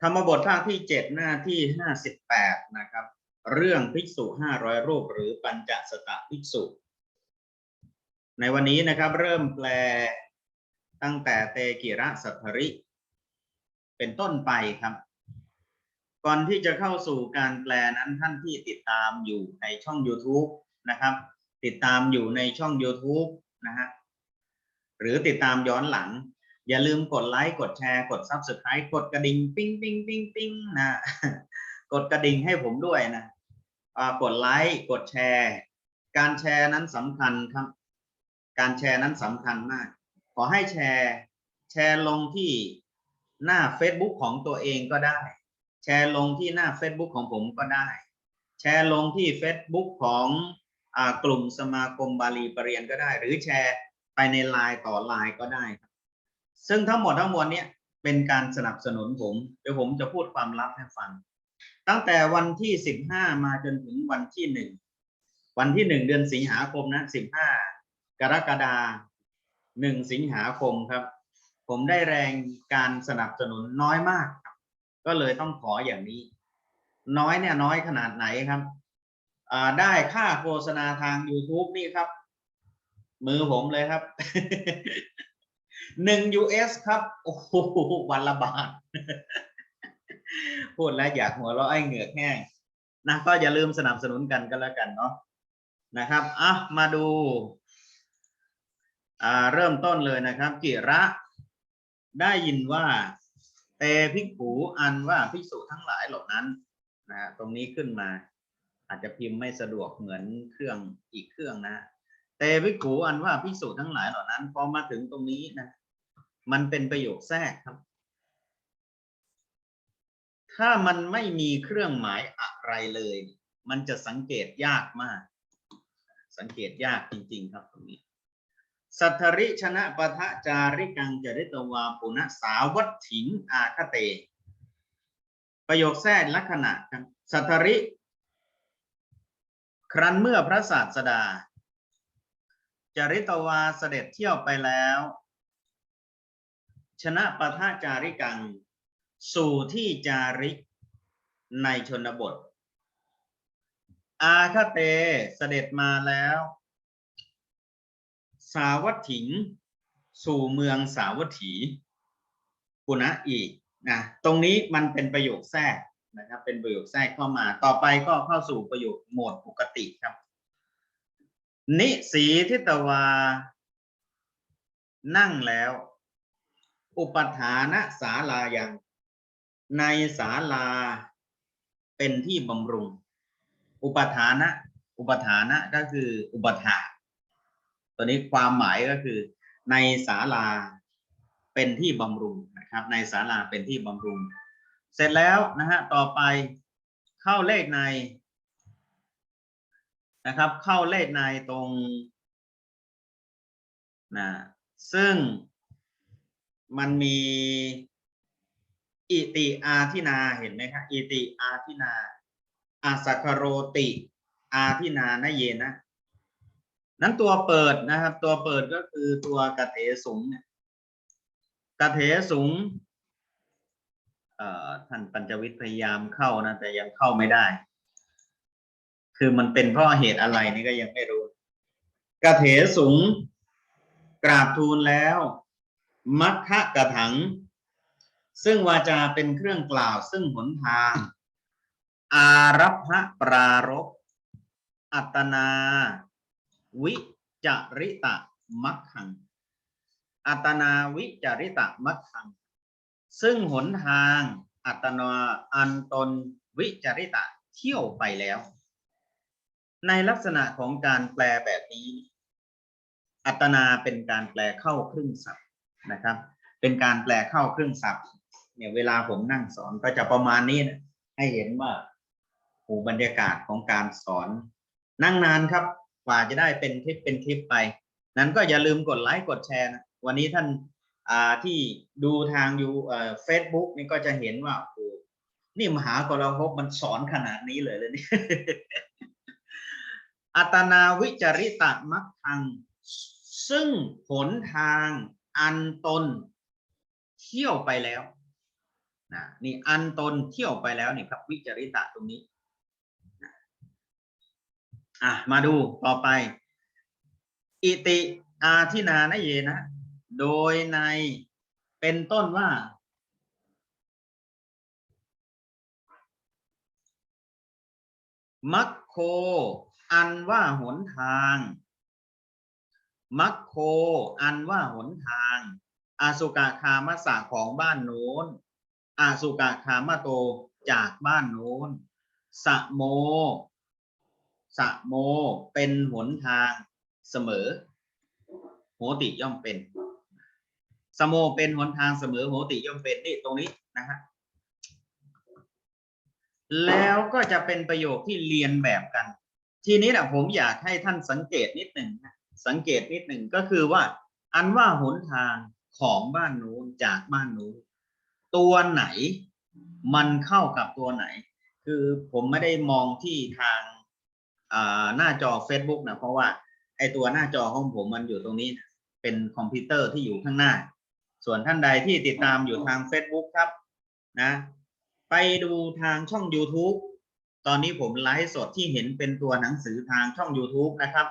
ธรรมบทภาคที่เจ็ดหน้าที่ห้าสิบแปดนะครับ เรื่องภิกษุห้าร้อยรูปหรือปัญจสตะภิกษุ ในวันนี้นะครับเริ่มแปลตั้งแต่เตกิระสัทธริ เป็นต้นไปครับ ก่อนที่จะเข้าสู่การแปลนั้นท่านที่ติดตามอยู่ในช่อง YouTube นะครับ ติดตามอยู่ในช่อง YouTube นะฮะหรือติดตามย้อนหลัง อย่าลืมกดไลค์กดแชร์กด Subscribe กดกระดิ่งปิ้งปิ้งปิ้งปิ้งนะกดกระดิ่งให้ผมด้วยนะกดไลค์กดแชร์ การแชร์นั้นสำคัญครับ การแชร์นั้นสำคัญมาก ขอให้แชร์แชร์ลงที่หน้า Facebook ของตัวเองก็ได้ แชร์ลงที่หน้า Facebook ของผมก็ได้ แชร์ลงที่ Facebook ของอกลุ่มสมาคมบาลีปรริยนก็ได้ หรือแชร์ไปในไลน์ต่อไลน์ก็ได้ครับ ซึ่งทั้งหมดทั้งมวลเนี่ยเป็นการสนับสนุนผมเดี๋ยวผมจะพูดความลับให้ฟัง ตั้งแต่วันที่สิบห้ามาจนถึงวันที่หนึ่งวันที่หนึ่งเดือนสิงหาคมนะสิบห้ากรกฎาหนึ่งสิงหาคมครับ ผมได้แรงการสนับสนุนน้อยมากครับก็เลยต้องขออย่างนี้ น้อยเนี่ยน้อยขนาดไหนครับอ่าได้ค่าโฆษณาทาง YouTube นี่ครับ มือผมเลยครับ หนึ่ง US ครับ โอ้โหวันละบาท พูดแล้วอยากหัวเราะไอ้เหงือกแห้งนะก็อย่าลืมสนับสนุนกันก็แล้วกันเนาะนะครับอะมาดูอ่าเริ่มต้นเลยนะครับ กิระได้ยินว่าเตภิกขุอันว่าภิกษุทั้งหลายเหล่านั้นนะฮะตรงนี้ขึ้นมา อาจจะพิมพ์ไม่สะดวกเหมือนเครื่องอีกเครื่องนะเตภิกขุอันว่าภิกษุทั้งหลายเหล่านั้นพอมาถึงตรงนี้นะ มันเป็นประโยคแทรกครับ ถ้ามันไม่มีเครื่องหมายอะไรเลย มันจะสังเกตยากมาก สังเกตยากจริง ๆ ครับตรงนี้ สัทธริชนะปะทะจาริกังจริตวาปุณสาวัตถิงอาคเต ประโยคแทรกลักษณะครับสัทธริ ครั้นเมื่อพระศาสดาจริตวาเสด็จเที่ยวไปแล้ว ชนะปะทะจาริกัง สู่ที่จาริกในชนบท อาคเตเสด็จมาแล้ว สาวัตถิง สู่เมืองสาวัตถีปุณะอีกนะตรงนี้มันเป็นประโยคแทรกนะครับ เป็นประโยคแทรกเข้ามา ต่อไปก็เข้าสู่ประโยคโหมดปกติครับ นิสีทิตวา นั่งแล้ว อุปทานะศาลายัง ในศาลาเป็นที่บำรุง อุปทานะ อุปทานะก็คืออุปถาตัวนี้ความหมายก็คือ ในศาลาเป็นที่บำรุงนะครับ ในศาลาเป็นที่บำรุง เสร็จแล้วนะฮะต่อไปเข้าเลขในนะครับ เข้าเลขในตรงนะซึ่ง มันมีอิติอาทินาเห็นไหมครับอิติอาทินาอาสัคโรติ อาทินานะเยนะ นั้นตัวเปิดนะครับ ตัวเปิดก็คือตัวกระเถสูงเนี่ยกระเถสูงเอ่อท่านปัญจวิทย์พยายามเข้านะแต่ยังเข้าไม่ได้ คือมันเป็นเพราะเหตุอะไรนี่ก็ยังไม่รู้กระเถสูงกราบทูลแล้ว มัคคะกระถัง ซึ่งวาจาเป็นเครื่องกล่าว ซึ่งหนทาง อารัพะปรารภอัตนา วิจริตะมัคคัง อัตนาวิจริตะมัคคัง ซึ่งหนทาง อัตนาอันตนวิจริตะเที่ยวไปแล้ว ในลักษณะของการแปลแบบนี้ อัตนาเป็นการแปลเข้าครึ่งศัพท์ นะครับ เป็นการแปลเข้าเครึ่องศัพท์เนี่ยเวลาผมนั่งสอนก็จะประมาณนี้นะให้เห็นว่าโอ้บรรยากาศของการสอน นั่งนานครับ กว่าจะได้เป็นคลิปเป็นคลิปไป นั้นก็อย่าลืมกดไลค์กดแชร์นะวันนี้ท่านอ่าที่ดูทางอยูเอ่เฟซบุ๊กนี่ก็จะเห็นว่าโอ้นี่มหากรภพมันสอนขนาดนี้เลยเลยนี่อัตนาวิจริตะมักทัง ซึ่งหนทาง อันตนเที่ยวไปแล้วนะนี่อันตนเที่ยวไปแล้วนี่ครับ วิจริตะตรงนี้อะมาดูต่อไป อิติอาทินานเยนะ โดยในเป็นต้นว่า มัคโค อันว่าหนทาง มัคโค อันว่าหนทาง อาสุกะคามสะของบ้านโน้น อาสุกะคามโตจากบ้านโน้น สะโม สะโมเป็นหนทางเสมอ โหติย่อมเป็นสะโมเป็นหนทางเสมอโหติย่อมเป็นนี่ตรงนี้นะฮะ แล้วก็จะเป็นประโยคที่เรียนแบบกัน ทีนี้นะผมอยากให้ท่านสังเกตนิดหนึ่งนะ สังเกตนิดหนึ่งก็คือว่า อันว่าหนทางของบ้านนู้นจากบ้านนู้นตัวไหนมันเข้ากับตัวไหน คือผมไม่ได้มองที่ทางหน้าจอ Facebook นะเพราะว่าไอตัวหน้าจอของผมมันอยู่ตรงนี้นะเป็นคอมพิวเตอร์ที่อยู่ข้างหน้า ส่วนท่านใดที่ติดตามอยู่ทาง Facebook ครับนะไปดูทางช่อง YouTube ตอนนี้ผมไลฟ์สดที่เห็นเป็นตัวหนังสือทางช่อง YouTube นะครับ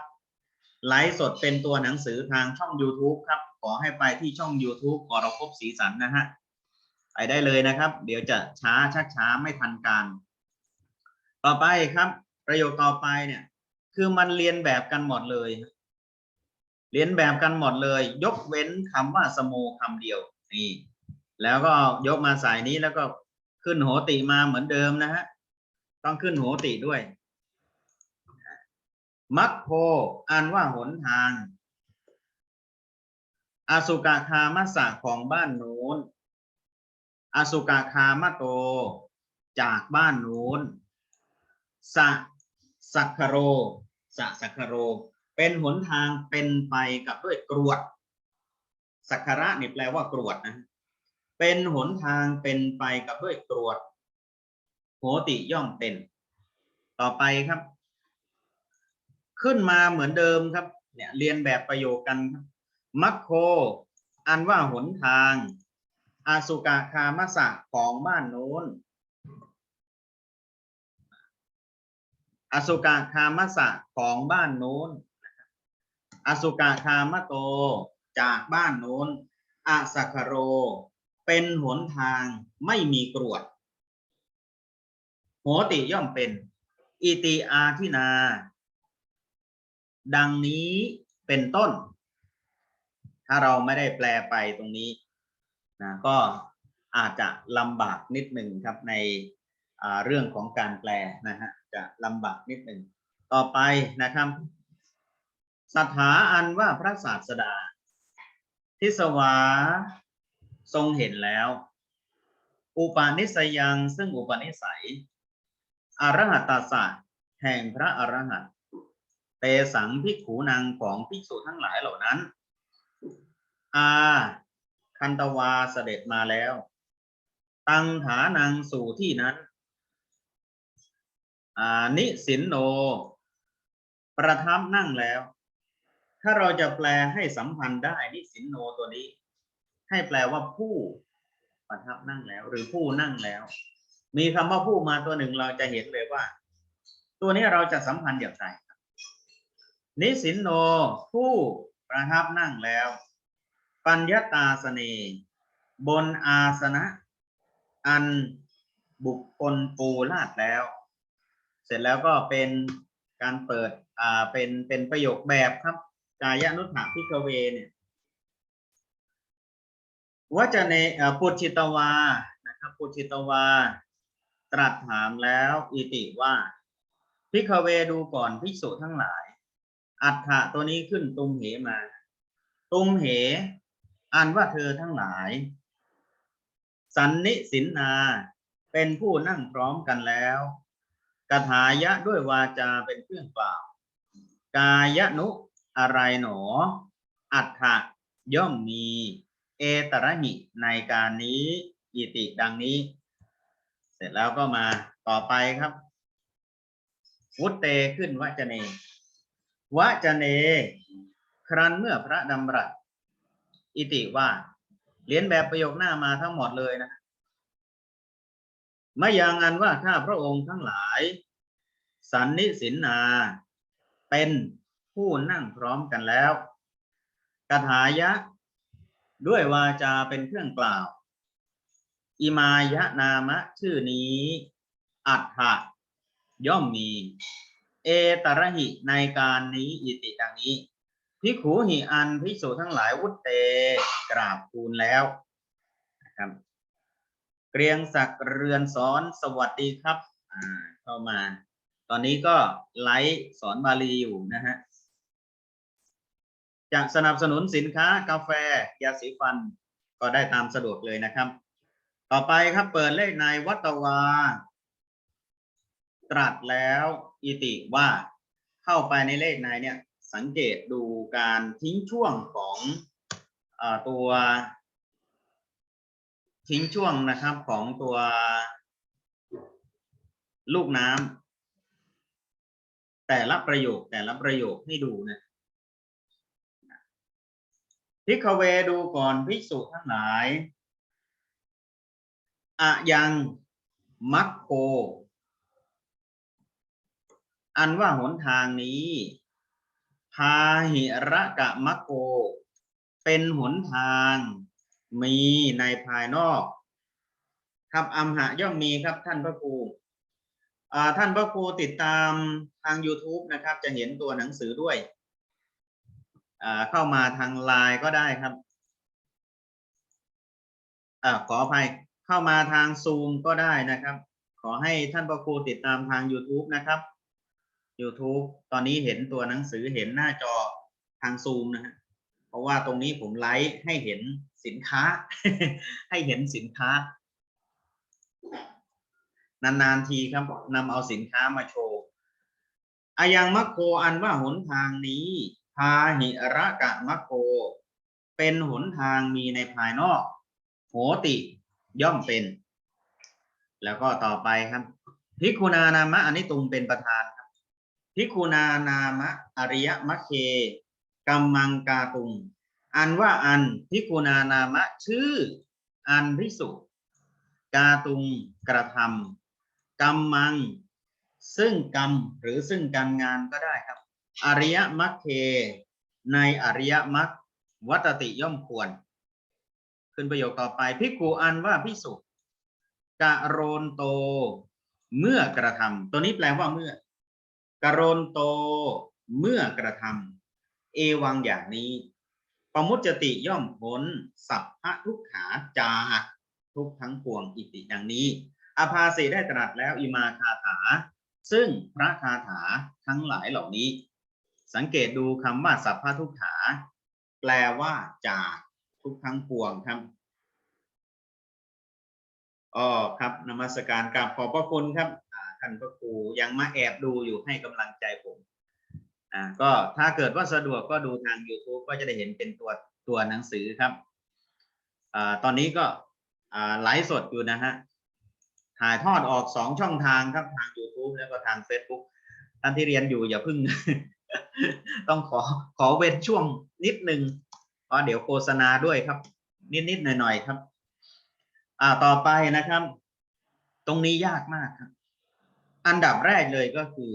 ไลฟ์สดเป็นตัวหนังสือทางช่อง YouTube ครับ ขอให้ไปที่ช่อง YouTube ขอเราพบสีสันนะฮะ ไปได้เลยนะครับ เดี๋ยวจะช้าชักช้าไม่ทันการ ต่อไปครับ ประโยคต่อไปเนี่ย คือมันเรียนแบบกันหมดเลย เรียนแบบกันหมดเลย ยกเว้นคำว่าสโมคำเดียวนี่แล้วก็ยกมาสายนี้แล้วก็ขึ้นโหติมาเหมือนเดิมนะฮะ ต้องขึ้นโหติด้วย มัคโคอ่านว่าหนทาง อสุกาคามสะของบ้านโน้น อสุกาคามาโต จากบ้านโน้นสะสักคโรสะสักคโร เป็นหนทางเป็นไปกับด้วยกรวด สักขระนี่แปลว่ากรวดนะ เป็นหนทางเป็นไปกับด้วยกรวดโหติย่อมเป็น ต่อไปครับ ขึ้นมาเหมือนเดิมครับ เนี่ยเรียนแบบประโยคกันครับมัคโค อันว่าหนทาง อาสุกาคามสะของบ้านโน้นอสุกาคามสะของบ้านโน้นอสุกาคามโตจากบ้านโน้นอาสักคโร เป็นหนทางไม่มีกรวดโหติย่อมเป็นอิติอาทินา ดังนี้เป็นต้น ถ้าเราไม่ได้แปลไปตรงนี้นะก็อาจจะลำบากนิดหนึ่งครับในเรื่องของการแปลนะฮะจะลำบากนิดหนึ่งต่อไปนะครับสถาอันว่าพระศาสดา ทิสวาทรงเห็นแล้ว อุปาณิสยังซึ่งอุปนิสัยอรหัตตาสะแห่งพระอรหันต์ เตสังภิกขูนางของภิกษุทั้งหลายเหล่านั้น อาคันตวาเสด็จมาแล้ว ตังฐานังสู่ที่นั้นอ่านิสินโน ประทับนั่งแล้ว ถ้าเราจะแปลให้สัมพันธ์ได้นิสินโนตัวนี้ ให้แปลว่าผู้ประทับนั่งแล้ว หรือผู้นั่งแล้ว มีคำว่าผู้มาตัวหนึ่งเราจะเห็นเลยว่า ตัวนี้เราจะสัมพันธ์อย่างไร นิสินโน ผู้ประทับนั่งแล้ว ปัญญาตาสเนบนอาสนะ อันบุคคลปูลาดแล้ว เสร็จแล้วก็เป็นการเปิดอ่าเป็นเป็นประโยคแบบครับกายนุถาพิกเวเนี่ยว่าจะในอ่อปุจิตวานะครับปุจิตวา ตรัสถามแล้วอิติว่าพิกเวดูก่อนภิกษุทั้งหลาย อัฏฐะตัวนี้ขึ้นตุมเหมา ตุมเหอันว่าเธอทั้งหลาย สันนิสินนาเป็นผู้นั่งพร้อมกันแล้วกถายะด้วยวาจาเป็นเครื่องกล่าวกายนุอะไรหนอ อัฏฐะย่อมมี เอตระหิในการนี้อิติดังนี้ เสร็จแล้วก็มาต่อไปครับ วุตเตขึ้นวจเน วจเน ครั้นเมื่อพระดำรัสอิติว่าเรียนแบบประโยคหน้ามาทั้งหมดเลยนะมะยังอันว่าข้าพระองค์ทั้งหลาย สันนิสินนา เป็นผู้นั่งพร้อมกันแล้วกถายะ ด้วยวาจาเป็นเครื่องกล่าว อิมายะนามะชื่อนี้ อัฏฐะย่อมมี เอตระหิในการนี้อิติดังนี้พิขูหิอันพิกษุทั้งหลายวุตเตกราบทูลแล้วนะครับเกรียงศักดิ์เรือนสอนสวัสดีครับอ่าเข้ามา ตอนนี้ก็ไลฟ์สอนบาลีอยู่นะฮะจะสนับสนุนสินค้ากาแฟยาสีฟันก็ได้ตามสะดวกเลยนะครับ ต่อไปครับเปิดเลขในวัตวา ตรัสแล้ว อิติว่าเข้าไปในเลขในเนี่ยสังเกตดูการทิ้งช่วงของอตัวทิ้งช่วงนะครับของตัวลูกน้ำแต่ละประโยคแต่ละประโยคให้ดูนะพิกเวดูก่อนภิกษุทั้งหลายอะยังมัคโค อันว่าหนทางนี้ พาหิระกะมัคโคเป็นหนทางมีในภายนอก ครับอัมหะย่อมมีครับท่านพระครูท่านพระครูติดตามทาง YouTube นะครับ จะเห็นตัวหนังสือด้วย เข้ามาทางไลน์ก็ได้ครับอขออภัยเข้ามาทางซูมก็ได้นะครับ ขอให้ท่านพระครูติดตามทาง YouTube นะครับ YouTube ตอนนี้เห็นตัวหนังสือเห็นหน้าจอทางซูมนะฮะเพราะว่าตรงนี้ผมไลฟ์ให้เห็นสินค้า ให้เห็นสินค้านานๆทีครับนำเอาสินค้ามาโชว์อายังมัคโคอันว่าหนทางนี้พาหิระกะมัคโค เป็นหนทางมีในภายนอก โหติย่อมเป็น แล้วก็ต่อไปครับพิกขุนานามะอันนี้ตุงเป็นประธาน พิกขุนานามะอริยมัคเคกัมมังกาตุง อันว่าอันพิกขุนานามะชื่อ อันพิสุกาตุงกระทำกัมมัง ซึ่งกรรมหรือซึ่งการงานก็ได้ครับ อริยมัคเค ในอริยมัควัตติย่อมควร ขึ้นประโยคต่อไปพิกขุอันว่าพิสุกะโรนโต เมื่อกระทำตัวนี้แปลว่าเมื่อ กะโรนโตเมื่อกระทำเอวังอย่างนี้ปมุจจติย่อมพ้นสัพพะทุกขาจาทุกทั้งปวงอิติดังนี้ อภาสีได้ตรัสแล้วอิมาคาถา ซึ่งพระคาถาทั้งหลายเหล่านี้ สังเกตดูคำว่าสัพพะทุกขา แปลว่าจากทุกทั้งปวงครับอ๋อครับนมัสการกราบขอบพระคุณครับ ท่านพระครูยังมาแอบดูอยู่ให้กำลังใจผมอ่าก็ถ้าเกิดว่าสะดวกก็ดูทาง YouTube ก็จะได้เห็นเป็นตัวตัวหนังสือครับอ่าตอนนี้ก็อ่าไลฟ์สดอยู่นะฮะถ่ายทอดออกสองช่องทางครับทาง YouTube แล้วก็ทาง Facebook ท่านที่เรียนอยู่อย่าพึ่ง ต้องขอขอเว้นช่วงนิดนึงเพราะเดี๋ยวโฆษณาด้วยครับ นิดๆหน่อยๆครับ อ่าต่อไปนะครับ ตรงนี้ยากมากครับ อันดับแรกเลยก็คือ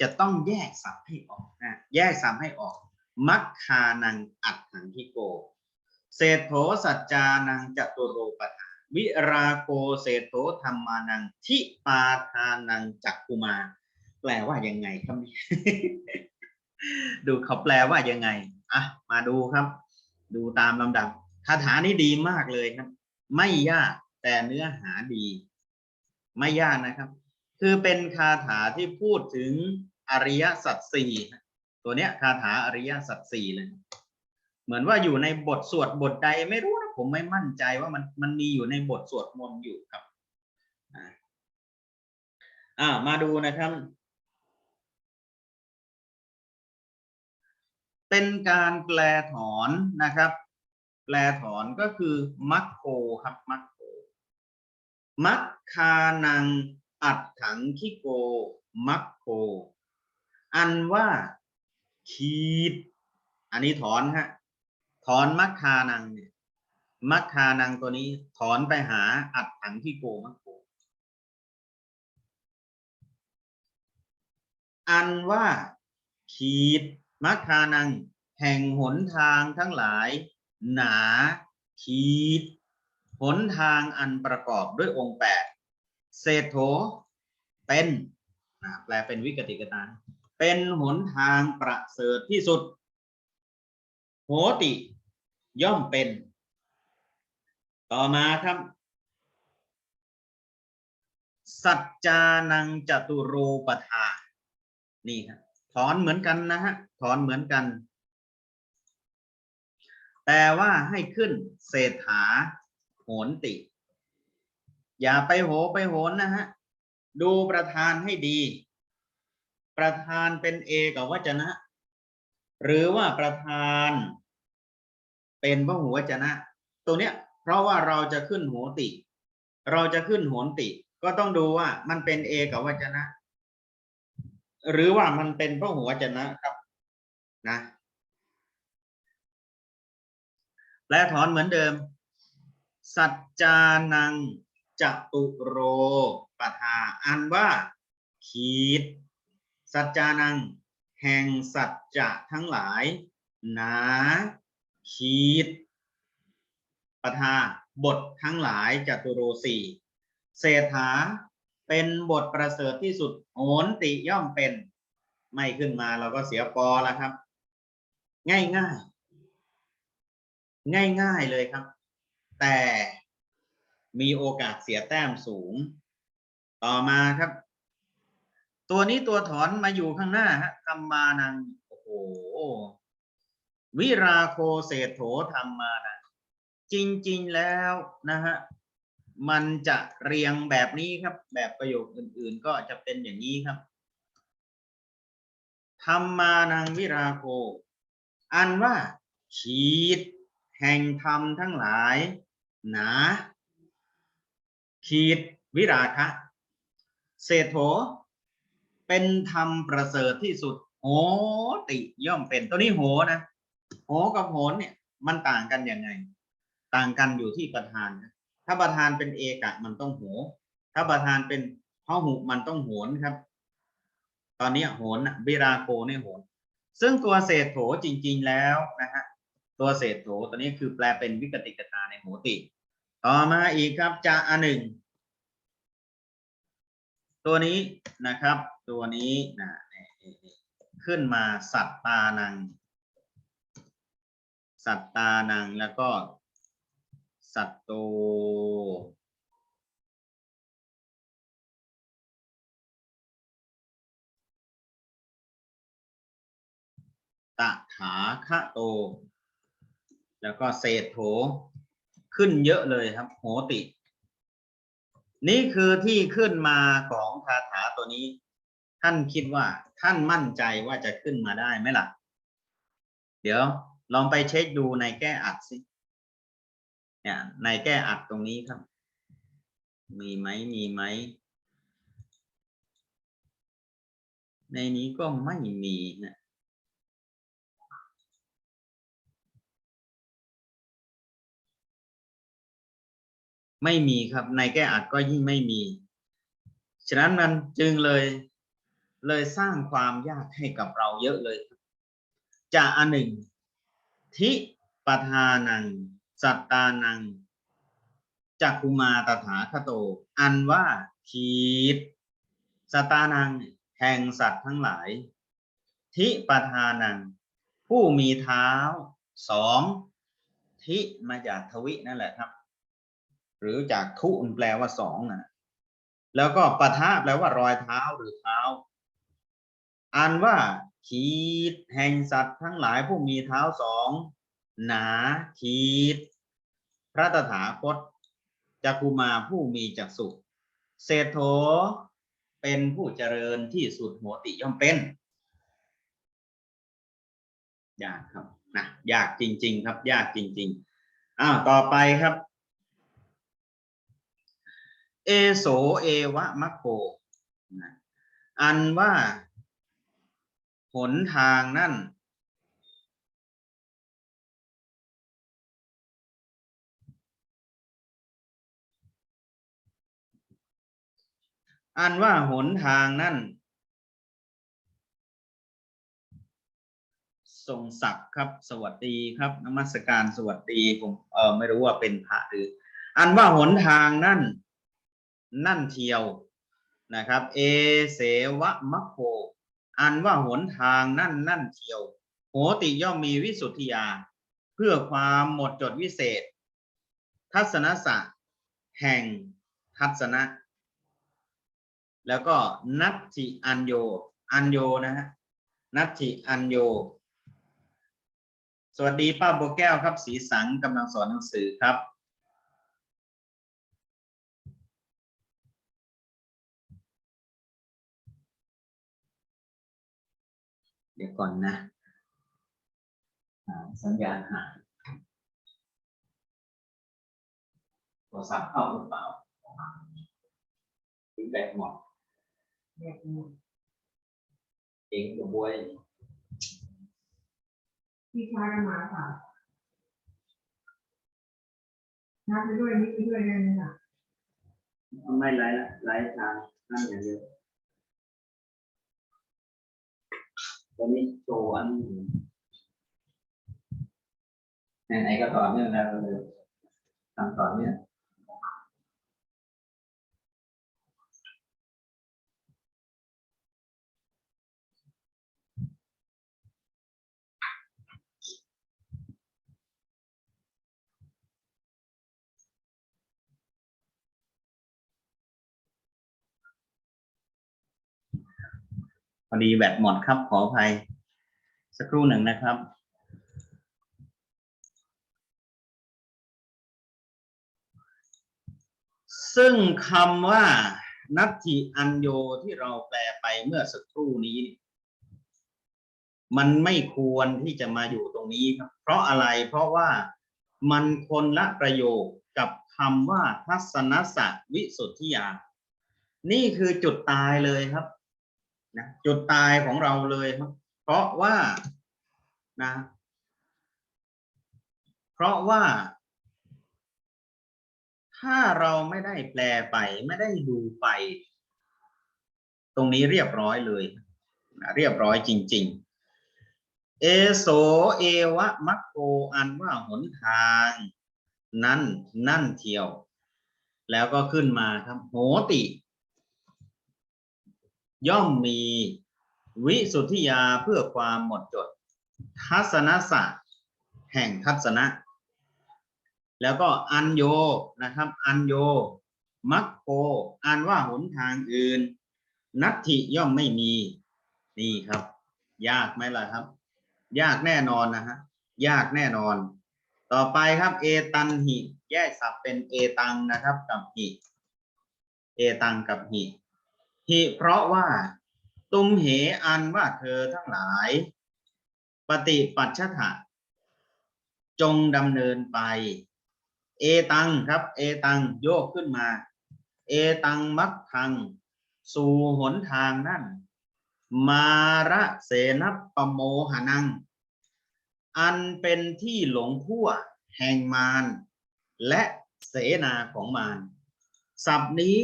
จะต้องแยกสับให้ออกนะแยกสับให้ออก มัคคานังอัตถังทิโก เศรษโธสัจจานังจตุโรปทานวิราโกเศรษโธธรรมานังทิปาทานังจักกุมา แปลว่ายังไงครับดูเขาแปลว่ายังไงอะมาดูครับ ดูตามลำดับคาถานี้ดีมากเลยครับ ไม่ยากแต่เนื้อหาดี ไม่ยากนะครับ คือเป็นคาถาที่พูดถึงอริยสัจสี่ตัวเนี้ยคาถาอริยสัจสี่เลย เหมือนว่าอยู่ในบทสวดบทใดไม่รู้นะผมไม่มั่นใจว่ามันมันมีอยู่ในบทสวดมนต์อยู่ครับอ่ามาดูนะครับ เป็นการแปลถอนนะครับ แปลถอนก็คือมัคโคครับมัคโคมัคคานัง อัดถังคิโก มักโค อันว่าขีด อันนี้ถอนฮะ ถอนมักคานังเนี่ย มักคานังตัวนี้ถอนไปหาอัดถังคิโกมักโค อันว่าขีดมักคานัง แห่งหนทางทั้งหลาย หนาขีด หนทางอันประกอบด้วยองค์แปด เศรษโถเป็นแปลเป็นวิกติกตาเป็นหนทางประเสริฐที่สุด โหติ ย่อมเป็น ต่อมาครับ สัจจานังจตุโรปทานี่ครับถอนเหมือนกันนะฮะถอนเหมือนกัน แต่ว่าให้ขึ้นเศรษฐาโหนติ อย่าไปโหไปโหนนะฮะ ดูประธานให้ดี ประธานเป็นเอกวจนะ หรือว่าประธาน เป็นพหูวจนะ ตัวเนี้ย เพราะว่าเราจะขึ้นโหติ เราจะขึ้นโหนติ ก็ต้องดูว่ามันเป็นเอกวจนะ หรือว่ามันเป็นพหูวจนะครับนะแปลถอนเหมือนเดิม สัจจานัง จตุโรปทาอันว่า ขีด สัจจานัง แห่งสัจจะทั้งหลาย หนา ขีดปทาบททั้งหลายจตุโรสี่เศรษฐาเป็นบทประเสริฐที่สุดโหนติย่อมเป็น ไม่ขึ้นมาเราก็เสียปอแล้วครับ ง่ายง่ายๆง่ายเลยครับ แต่ มีโอกาสเสียแต้มสูง ต่อมาครับ ตัวนี้ตัวถอนมาอยู่ข้างหน้าฮะธรรมานัง โอ้โห วิราโคเศรษโถธรรมานังจริง ๆ แล้วนะฮะมันจะเรียงแบบนี้ครับ แบบประโยคอื่น ๆ ก็จะเป็นอย่างนี้ครับธรรมานังวิราโค อันว่าขีด แห่งธรรมทั้งหลาย หนา ขีดวิราคะ เศรษโถ เป็นธรรมประเสริฐที่สุด โหติย่อมเป็นตัวนี้โหนะ โหกับโหนเนี่ยมันต่างกันยังไง ต่างกันอยู่ที่ประธานนะถ้าประธานเป็นเอกะมันต้องโห ถ้าประธานเป็นพหุมันต้องโหนครับ ตอนนี้โหนะวิราโกเนี่ยโหน ซึ่งตัวเศษโถจริง ๆแล้วนะฮะตัวเศษโถตัวนี้คือแปลเป็นวิกติกตาในโหติ ต่อมาอีกครับจะอันหนึ่งตัวนี้นะครับ ตัวนี้นะขึ้นมาสัตตานัง สัตตานังแล้วก็ สัตโตตถาคะโต แล้วก็เศษโถ ขึ้นเยอะเลยครับ โหติ นี่คือที่ขึ้นมาของคาถาตัวนี้ ท่านคิดว่า ท่านมั่นใจว่าจะขึ้นมาได้ไหมล่ะ เดี๋ยวลองไปเช็คดูในแก้อัดสิเนี่ยในแก้อัดตรงนี้ครับ มีไหมมีไหมในนี้ก็ไม่มีนะ ไม่มีครับในแก้อัดก็ยิ่งไม่มี ฉะนั้นมันจึงเลยเลยสร้างความยากให้กับเราเยอะเลยจะอันหนึ่ง ทิปทานัง สัตตานังจักคุมาตถาคโต อันว่าขีดสตานังแห่งสัตว์ทั้งหลาย ทิปทานัง ผู้มีเท้าสองทิมาจากทวินั่นแหละครับ หรือจากทุมันแปลว่าสองนะแล้วก็ปะทะแปลว่ารอยเท้าหรือเท้าอันว่าขีดแห่งสัตว์ทั้งหลายผู้มีเท้าสองหนาขีด พระตถาคตจักุมาผู้มีจักสุเศรษโถเป็นผู้เจริญที่สุดหัวติย่อมเป็นยากครับนะยากจริง ๆ ครับ ยากจริง ๆอ้าวต่อไปครับ เอโสเอวะมัคโคอันว่า หนทางนั่น อันว่าหนทางนั่น ทรงศักดิ์ครับ สวัสดีครับนมัสการสวัสดีผมเออไม่รู้ว่าเป็นพระหรือ อันว่าหนทางนั่น นั่นเทียวนะครับ เอเสวะมะโคอันว่าหนทางนั่นนั่นเทียว โหติย่อมมีวิสุทธิยา เพื่อความหมดจดวิเศษ ทัศนสะแห่งทัศนะ แล้วก็นัตถิอัญโย อัญโยนะฮะนัตถิอัญโย สวัสดีป้าโบแก้วครับ สีสังกำลังสอนหนังสือครับ เดี๋ยวก่อนนะหาสัญญาณหายโทรศัพท์เข้าหรือเปล่าฟีดแบ็กหมดเรียกมูลเองกับบวยพี่ชายก็มาค่ะนับไปด้วยนี่ไปด้วยได้ไหมล่ะไม่ไล่ละไล่ทางนั่นอย่างเดียว ตัวนี้โชว์อันไหนๆก็ต่อเนื่องแล้วก็เลยทำต่อเนื่อง อดีแบตหมดครับขออภัย สักครู่หนึ่งนะครับซึ่งคำว่านัตถิอัญโยที่เราแปลไปเมื่อสักครู่นี้ มันไม่ควรที่จะมาอยู่ตรงนี้ครับ เพราะอะไรเพราะว่ามันคนละประโยคกับคำว่าทัศนสัตวิสุทธิยา นี่คือจุดตายเลยครับ นะจุดตายของเราเลย เพราะว่านะ เพราะว่า ถ้าเราไม่ได้แปลไป ไม่ได้ดูไป ตรงนี้เรียบร้อยเลยนะเรียบร้อยจริง ๆ เอโสเอวะมัคโกอันว่าหนทาง นั้นนั่นเที่ยว แล้วก็ขึ้นมาครับโหติ ย่อมมีวิสุทธิยาเพื่อความหมดจด ทัศนศาสตร์แห่งทัศนะ แล้วก็อัญโยนะครับ อัญโย มัคโคอันว่าหนทางอื่น นัตถิย่อมไม่มีนี่ครับ ยากไหมล่ะครับ ยากแน่นอนนะฮะยากแน่นอน ต่อไปครับ เอตันหิ แยกศัพท์เป็นเอตังนะครับ กับหิ เอตังกับหิ หิเพราะว่าตุมเหอันว่าเธอทั้งหลาย ปฏิปัชชะถะจงดำเนินไป เอตังครับ เอตังโยกขึ้นมา เอตังมักทัง สู่หนทางนั่น มาระเสนปโมหนัง อันเป็นที่หลงทั่วแห่งมารและเสนาของมารศัพท์นี้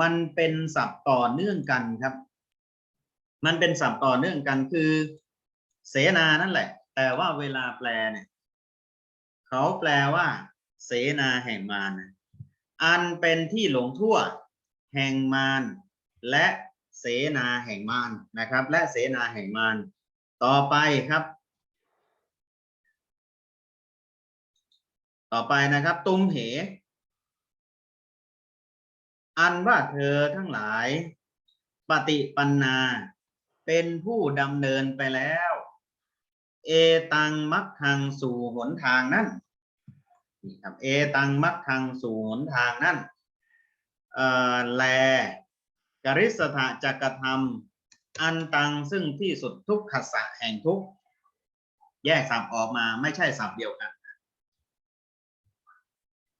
มันเป็นศัพท์ต่อเนื่องกันครับ มันเป็นศัพท์ต่อเนื่องกันคือ เสนานั่นแหละ แต่ว่าเวลาแปลเนี่ยเขาแปลว่า เสนาแห่งมารนอันเป็นที่หลงทั่ว แห่งมารและเสนาแห่งมารนะครับ และเสนาแห่งมารต่อไปครับ ต่อไปนะครับ ตุมเห อันว่าเธอทั้งหลาย ปฏิปันนา เป็นผู้ดำเนินไปแล้ว เอตังมักทังสู่หนทางนั้นนี่ครับเอตังมักทังสู่หนทางนั้นเอ่อแลกริสถะจักรธรรม อันตังซึ่งที่สุดทุกขสะแห่งทุกแยกศัพท์ออกมาไม่ใช่ศัพท์เดียวกัน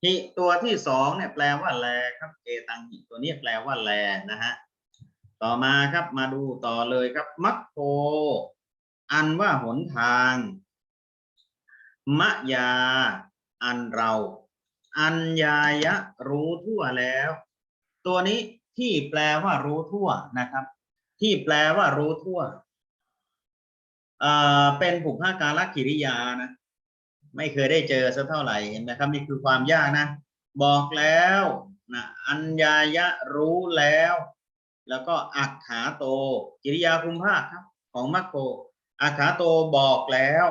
หิตัวที่สองเนี่ยแปลว่าแลครับเอตังหิตัวนี้แปลว่าแลนะฮะต่อมาครับมาดูต่อเลยครับมัคโคอันว่าหนทาง มะยา อันเรา อัญญายะรู้ทั่วแล้ว ตัวนี้ที่แปลว่ารู้ทั่วนะครับ ที่แปลว่ารู้ทั่ว เอ่อเป็นบุพการกิริยานะ ไม่เคยได้เจอสักเท่าไหร่เห็นไหมครับนี่คือความยากนะ บอกแล้วนะอัญญายะรู้แล้ว แล้วก็อักขาโตกิริยาคุมภาคครับ ของมัคโคอักขาโตบอกแล้ว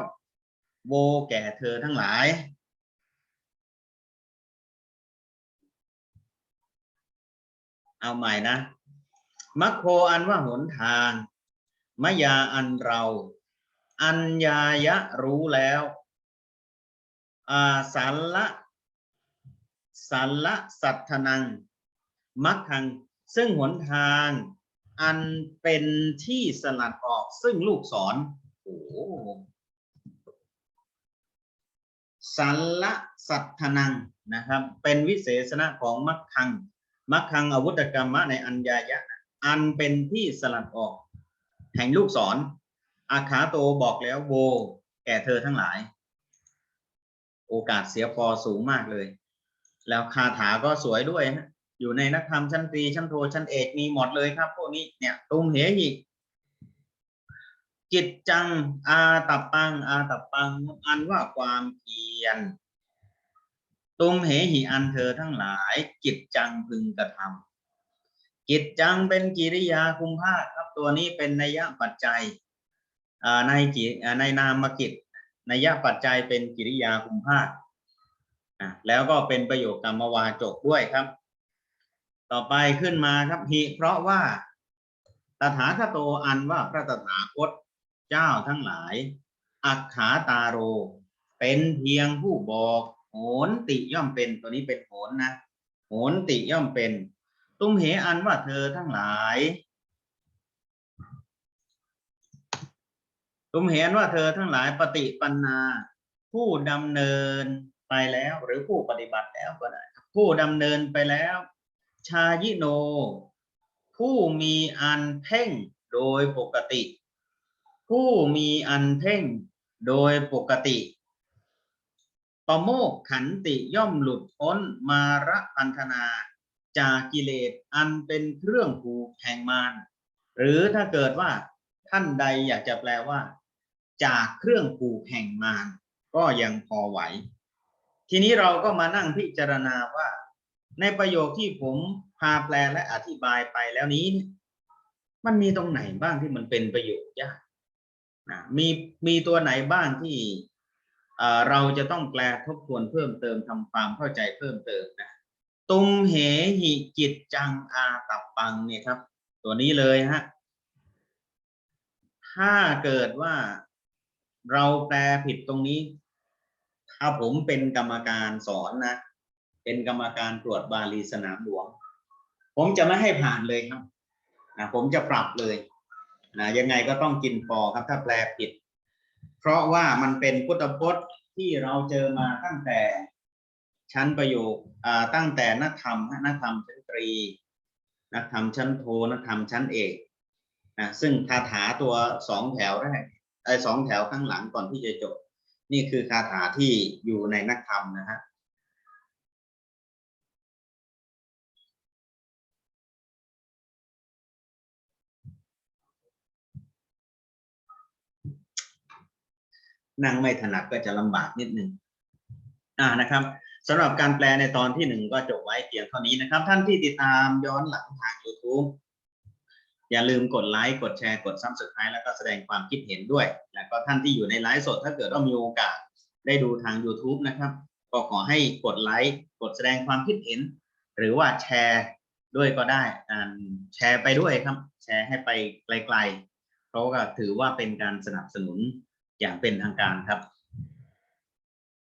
โวแก่เธอทั้งหลายเอาใหม่นะ มัคโคอันว่าหนทาง มยาอันเรา อัญญายะรู้แล้ว อาสัละสัลละสัทธนังมักขัง ซึ่งหนทางอันเป็นที่สลัดออกซึ่งลูกศรโอ้สัลละสัทธนังนะครับ เป็นวิเศษณะของมักขังมักขังอาวุธกรรมะในอัญญายะ อันเป็นที่สลัดออก แห่งลูกศร อาขาโตบอกแล้วโว แก่เธอทั้งหลาย โอกาสเสียปอสูงมากเลย แล้วคาถาก็สวยด้วยฮะอยู่ในนักธรรมชั้นตรีชั้นโทชั้นเอกมีหมดเลยครับพวกนี้เนี่ยตุมเหหิจิตจังอาตับปัง อาตับปัง อันว่าความเพียรตุมเหหิอันเธอทั้งหลาย จิตจังพึงกระทำจิตจังเป็นกิริยาคุมภาคครับตัวนี้เป็นนัยยะปัจจัยอ่าในในนามกิจ นัยยะปัจจัยเป็นกิริยาคุมภาคอะแล้วก็เป็นประโยคกรรมวาจกด้วยครับ ต่อไปขึ้นมาครับหิเพราะว่าตถาคโตอันว่าพระตถาคตเจ้าทั้งหลาย อักขาตาโร เป็นเพียงผู้บอกโหนติย่อมเป็นตัวนี้เป็นโหนนะโหนติย่อมเป็น ตุ้มเหอันว่าเธอทั้งหลาย ตุมเหอันว่าเธอทั้งหลายปฏิปันนา ผู้ดำเนินไปแล้ว หรือผู้ปฏิบัติแล้วก็ได้ผู้ดำเนินไปแล้ว ชายิโน ผู้มีอันเพ่งโดยปกติ ผู้มีอันเพ่งโดยปกติประโมกขันติย่อมหลุดพ้นมาระพันธนา จากกิเลสอันเป็นเครื่องผูกแห่งมารหรือถ้าเกิดว่า ท่านใดอยากจะแปลว่า จากเครื่องผูกแห่งมารก็ยังพอไหว ทีนี้เราก็มานั่งพิจารณาว่า ในประโยคที่ผมพาแปลและอธิบายไปแล้วนี้ มันมีตรงไหนบ้างที่มันเป็นประโยคยากนะมีมีตัวไหนบ้างที่เอ่อเราจะต้องแปลทบทวนเพิ่มเติมทำความเข้าใจเพิ่มเติมนะตุมเหหิจิตจังอาตับปังเนี่ยครับ ตัวนี้เลยฮะ ถ้าเกิดว่าเราแปลผิดตรงนี้ ถ้าผมเป็นกรรมการสอนนะ เป็นกรรมการตรวจบาลีสนามหลวง ผมจะไม่ให้ผ่านเลยครับนะผมจะปรับเลยนะยังไงก็ต้องกินปอครับ ถ้าแปลผิด เพราะว่ามันเป็นพุทธพจน์ที่เราเจอมาตั้งแต่ชั้นประโยคอ่าตั้งแต่นักธรรมฮะนักธรรมชั้นตรี นักธรรมชั้นโทนักธรรมชั้นเอก นะซึ่งคาถาตัวสองแถวแรกไอ้สองแถวข้างหลังก่อนที่จะจบ นี่คือคาถาที่อยู่ในนักธรรมนะฮะนั่งไม่ถนัดก็จะลำบากนิดนึงอ่านะครับสำหรับการแปลในตอนที่หนึ่งก็จบไว้เพียงเท่านี้นะครับ ท่านที่ติดตามย้อนหลังทาง YouTube อย่าลืมกดไลค์กดแชร์กด Subscribe แล้วก็แสดงความคิดเห็นด้วย แล้วก็ท่านที่อยู่ในไลฟ์สดถ้าเกิดว่ามีโอกาสได้ดูทาง YouTube นะครับ ก็ขอให้กดไลค์กดแสดงความคิดเห็น หรือว่าแชร์ด้วยก็ได้แชร์ไปด้วยครับ แชร์ให้ไปไกลๆ เพราะว่าถือว่าเป็นการสนับสนุนอย่างเป็นทางการครับ